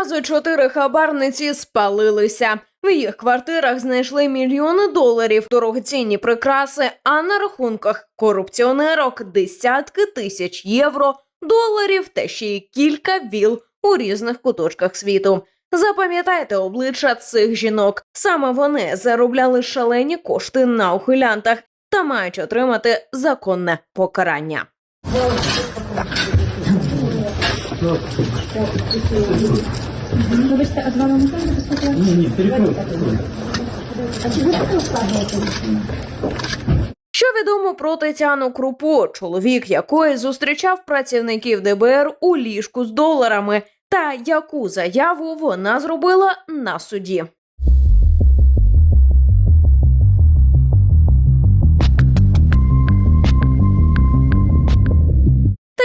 Одразу чотири хабарниці спалилися. В їх квартирах знайшли мільйони доларів, дорогоцінні прикраси, а на рахунках корупціонерок десятки тисяч євро, доларів та ще й кілька віл у різних куточках світу. Запам'ятайте обличчя цих жінок. Саме вони заробляли шалені кошти на ухилянтах та мають отримати законне покарання. Вибачте, а з вами можна записати? Ні, ні, перекройте. А чи ви так розкладаєте? Що відомо про Тетяну Крупо, чоловік якої зустрічав працівників ДБР у ліжку з доларами, та яку заяву вона зробила на суді.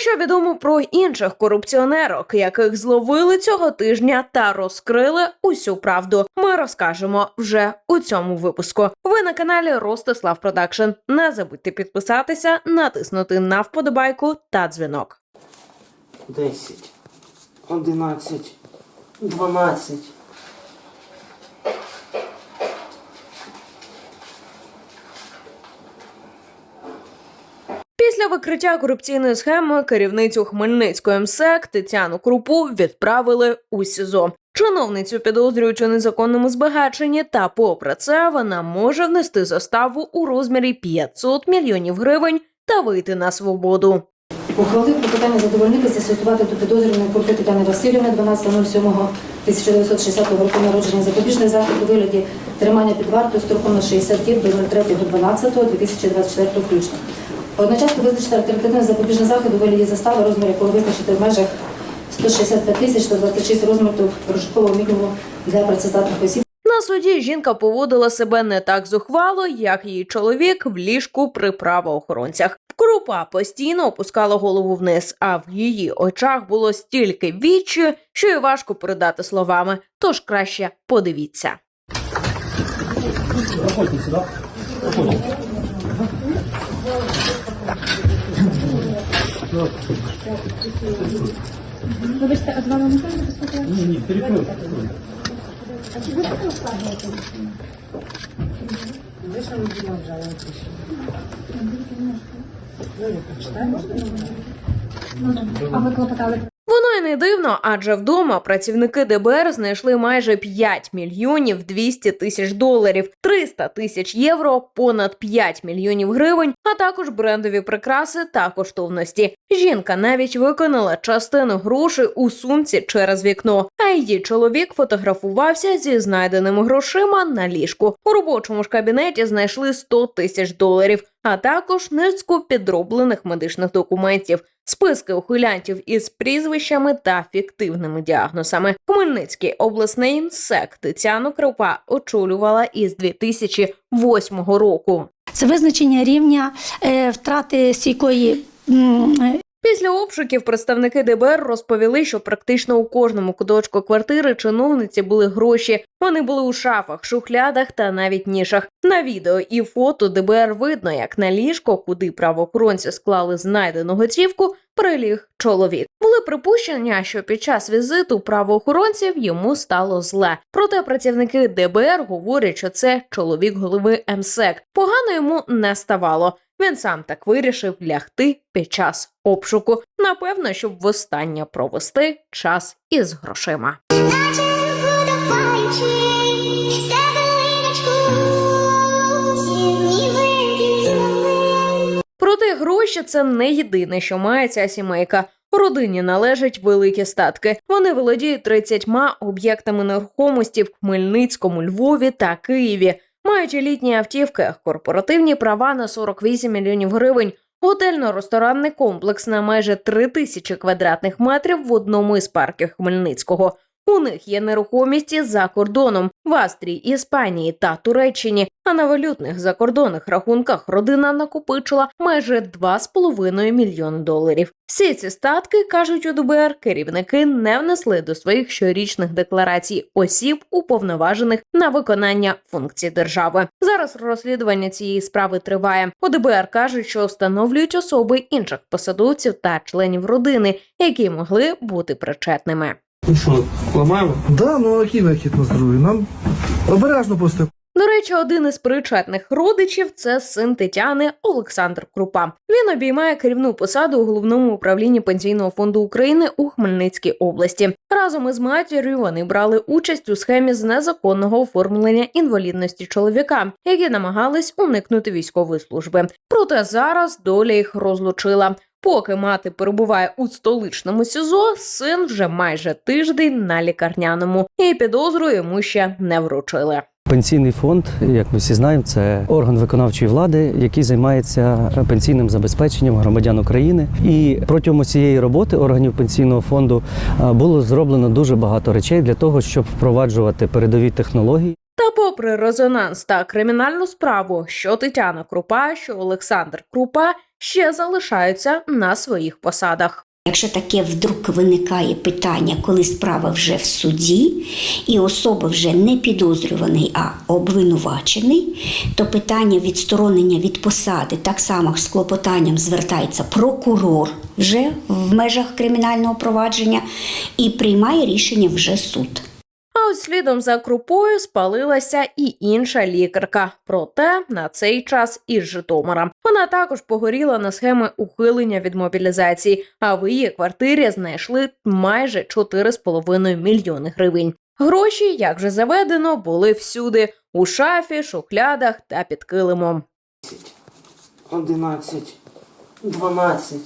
Що відомо про інших корупціонерок, яких зловили цього тижня та розкрили усю правду. Ми розкажемо вже у цьому випуску. Ви на каналі Ростислав Продакшн. Не забудьте підписатися, натиснути на вподобайку та дзвінок. 10, 11, 12. Після викриття корупційної схеми керівницю Хмельницької МСЕК Тетяну Крупу відправили у СІЗО. Чиновницю підозрюють у незаконному збагаченні, та попри це вона може внести заставу у розмірі 500 мільйонів гривень та вийти на свободу. Ухвалив питання задовольнити застосувати до підозрюваної Крупи Тетяни Васильівни 12.07.1960 року народження запобіжний захід у вигляді тримання під вартою строком на 60 діб до 03.12.2024 включно. Одночасно визначити альтернативний запобіжний захід у вигляді застави, розмір якого визначити в межах 165 тисяч 126 розмірів прожиткового мінімуму для працездатних осіб. На суді жінка поводила себе не так зухвало, як її чоловік в ліжку при правоохоронцях. Крупа постійно опускала голову вниз, а в її очах було стільки відчаю, що й важко передати словами. Тож краще подивіться. Проходьте сюди. Проходьте. Вибачте, а з вами можна записати? Ні, ні, перекройте. А чи ви таке ускладнюєте? А ви клопотали Воно й не дивно, адже вдома працівники ДБР знайшли майже 5 мільйонів 200 тисяч доларів, 300 тисяч євро, понад 5 мільйонів гривень, а також брендові прикраси та коштовності. Жінка навіть виконала частину грошей у сумці через вікно, а її чоловік фотографувався зі знайденими грошима на ліжку. У робочому ж кабінеті знайшли 100 тисяч доларів, а також низку підроблених медичних документів. Списки ухилянтів із прізвищами та фіктивними діагнозами. Хмельницький обласний інсект Тетяну Крупа очолювала із 2008 року. Це визначення рівня е, втрати стійкої Після обшуків представники ДБР розповіли, що практично у кожному куточку квартири чиновниці були гроші. Вони були у шафах, шухлядах та навіть нішах. На відео і фото ДБР видно, як на ліжко, куди правоохоронці склали знайдену готівку, приліг чоловік. Були припущення, що під час візиту правоохоронців йому стало зле. Проте працівники ДБР говорять, що це чоловік голови МСЕК. Погано йому не ставало. Він сам так вирішив лягти під час обшуку. Напевно, щоб востаннє провести час із грошима. Проте гроші це не єдине, що має ця сімейка. Родині належать великі статки. Вони володіють 30 об'єктами нерухомості в Хмельницькому, Львові та Києві. Мають літні автівки, корпоративні права на 48 мільйонів гривень, готельно-ресторанний комплекс на майже 3 тисячі квадратних метрів в одному із парків Хмельницького. У них є нерухомісті за кордоном в Австрії, Іспанії та Туреччині. А на валютних закордонних рахунках родина накопичила майже 2,5 мільйони доларів. Всі ці статки кажуть у ДБР, керівники не внесли до своїх щорічних декларацій осіб, уповноважених на виконання функцій держави. Зараз розслідування цієї справи триває. У ДБР кажуть, що встановлюють особи інших посадовців та членів родини, які могли бути причетними. Ну що, ламаємо? Да, ну а який вихід на здоров'я? Нам обережно просто. До речі, один із причетних родичів це син Тетяни Олександр Крупа. Він обіймає керівну посаду у головному управлінні пенсійного фонду України у Хмельницькій області. Разом із матір'ю вони брали участь у схемі з незаконного оформлення інвалідності чоловіка, які намагались уникнути військової служби. Проте зараз доля їх розлучила. Поки мати перебуває у столичному СІЗО, син вже майже тиждень на лікарняному, і підозру йому ще не вручили. Пенсійний фонд, як ми всі знаємо, це орган виконавчої влади, який займається пенсійним забезпеченням громадян України. І протягом цієї роботи органів пенсійного фонду було зроблено дуже багато речей для того, щоб впроваджувати передові технології. Попри резонанс та кримінальну справу, що Тетяна Крупа, що Олександр Крупа ще залишаються на своїх посадах. Якщо таке вдруг виникає питання, коли справа вже в суді, і особа вже не підозрюваний, а обвинувачений, то питання відсторонення від посади так само з клопотанням звертається прокурор вже в межах кримінального провадження і приймає рішення вже суд. Ось слідом за крупою спалилася і інша лікарка. Проте на цей час із Житомира. Вона також погоріла на схеми ухилення від мобілізації, а в її квартирі знайшли майже 4,5 мільйони гривень. Гроші, як вже заведено, були всюди у шафі, шухлядах та під килимом. 11, 12.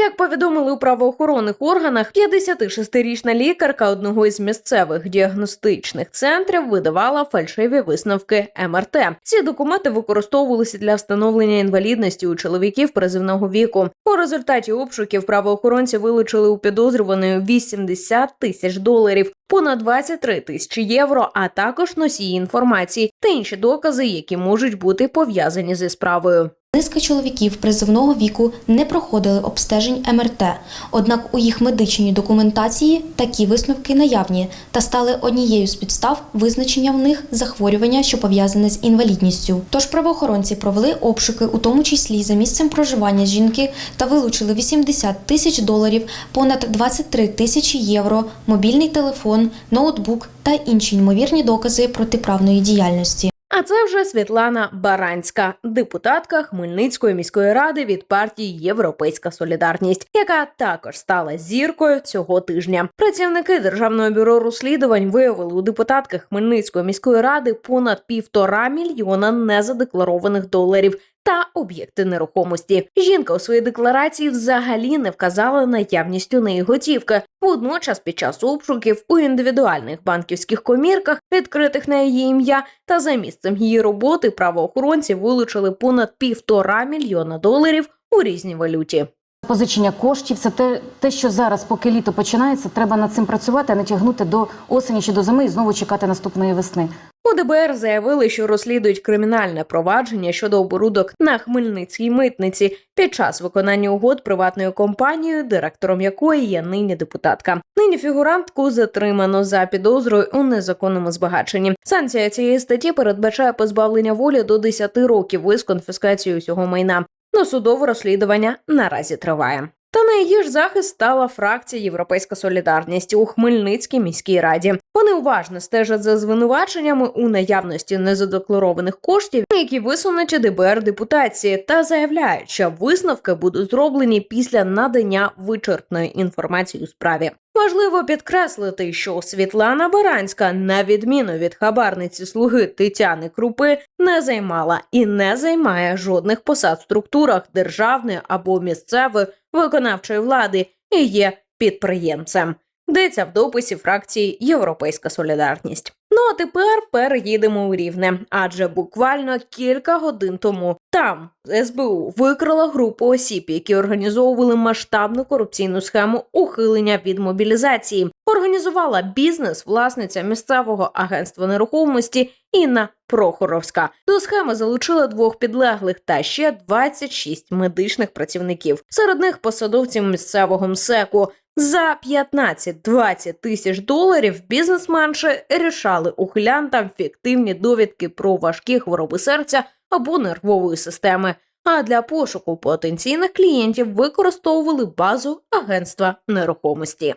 Як повідомили у правоохоронних органах, 56-річна лікарка одного із місцевих діагностичних центрів видавала фальшиві висновки МРТ. Ці документи використовувалися для встановлення інвалідності у чоловіків призивного віку. У результаті обшуків правоохоронці вилучили у підозрюваної 80 тисяч доларів, понад 23 тисячі євро, а також носії інформації та інші докази, які можуть бути пов'язані зі справою. Низка чоловіків призовного віку не проходили обстежень МРТ, однак у їх медичній документації такі висновки наявні та стали однією з підстав визначення в них захворювання, що пов'язане з інвалідністю. Тож правоохоронці провели обшуки, у тому числі за місцем проживання жінки, та вилучили 80 тисяч доларів, понад 23 тисячі євро, мобільний телефон, ноутбук та інші ймовірні докази протиправної діяльності. А це вже Світлана Баранська, депутатка Хмельницької міської ради від партії Європейська Солідарність, яка також стала зіркою цього тижня. Працівники державного бюро розслідувань виявили у депутатки Хмельницької міської ради понад півтора мільйона незадекларованих доларів. Та об'єкти нерухомості. Жінка у своїй декларації взагалі не вказала наявність у неї готівки. Водночас, під час обшуків у індивідуальних банківських комірках, відкритих на її ім'я, та за місцем її роботи правоохоронці вилучили понад півтора мільйона доларів у різній валюті. Позичення коштів це те, те, що зараз, поки літо починається, треба над цим працювати, а не тягнути до осені чи до зими і знову чекати наступної весни. У ДБР заявили, що розслідують кримінальне провадження щодо оборудок на Хмельницькій митниці під час виконання угод приватною компанією, директором якої є нині депутатка. Нині фігурантку затримано за підозрою у незаконному збагаченні. Санкція цієї статті передбачає позбавлення волі до 10 років із конфіскацією усього майна. Досудове розслідування наразі триває. Та на її ж захист стала фракція Європейська Солідарність у Хмельницькій міській раді. Вони уважно стежать за звинуваченнями у наявності незадекларованих коштів, які висунуті ДБР депутації, та заявляють, що висновки будуть зроблені після надання вичерпної інформації у справі. Важливо підкреслити, що Світлана Баранська, на відміну від хабарниці слуги Тетяни Крупи, не займала і не займає жодних посад в структурах державної або місцевої виконавчої влади і є підприємцем. Йдеться в дописі фракції Європейська Солідарність. Ну а тепер переїдемо у Рівне, адже буквально кілька годин тому там СБУ викрила групу осіб, які організовували масштабну корупційну схему ухилення від мобілізації. Організувала бізнес власниця місцевого агентства нерухомості Інна Прохоровська. До схеми залучила двох підлеглих та ще 26 медичних працівників. Серед них посадовців місцевого МСЕКу. За 15-20 тисяч доларів бізнесменші рішали ухилянтам фіктивні довідки про важкі хвороби серця або нервової системи. а для пошуку потенційних клієнтів використовували базу агентства нерухомості.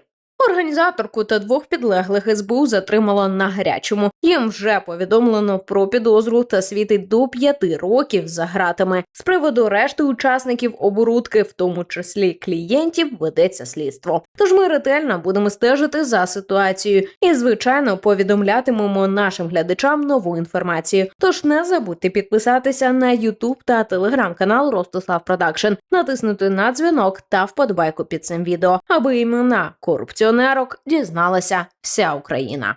Організаторку та двох підлеглих СБУ затримало на гарячому. Їм вже повідомлено про підозру та світить до п'яти років за гратами. З приводу решти учасників оборудки, в тому числі клієнтів, ведеться слідство. Тож ми ретельно будемо стежити за ситуацією і, звичайно, повідомлятимемо нашим глядачам нову інформацію. Тож не забудьте підписатися на YouTube та телеграм канал Ростислав Продакшн, натиснути на дзвінок та вподобайку під цим відео, аби імена корупціонерок дізналася вся Україна.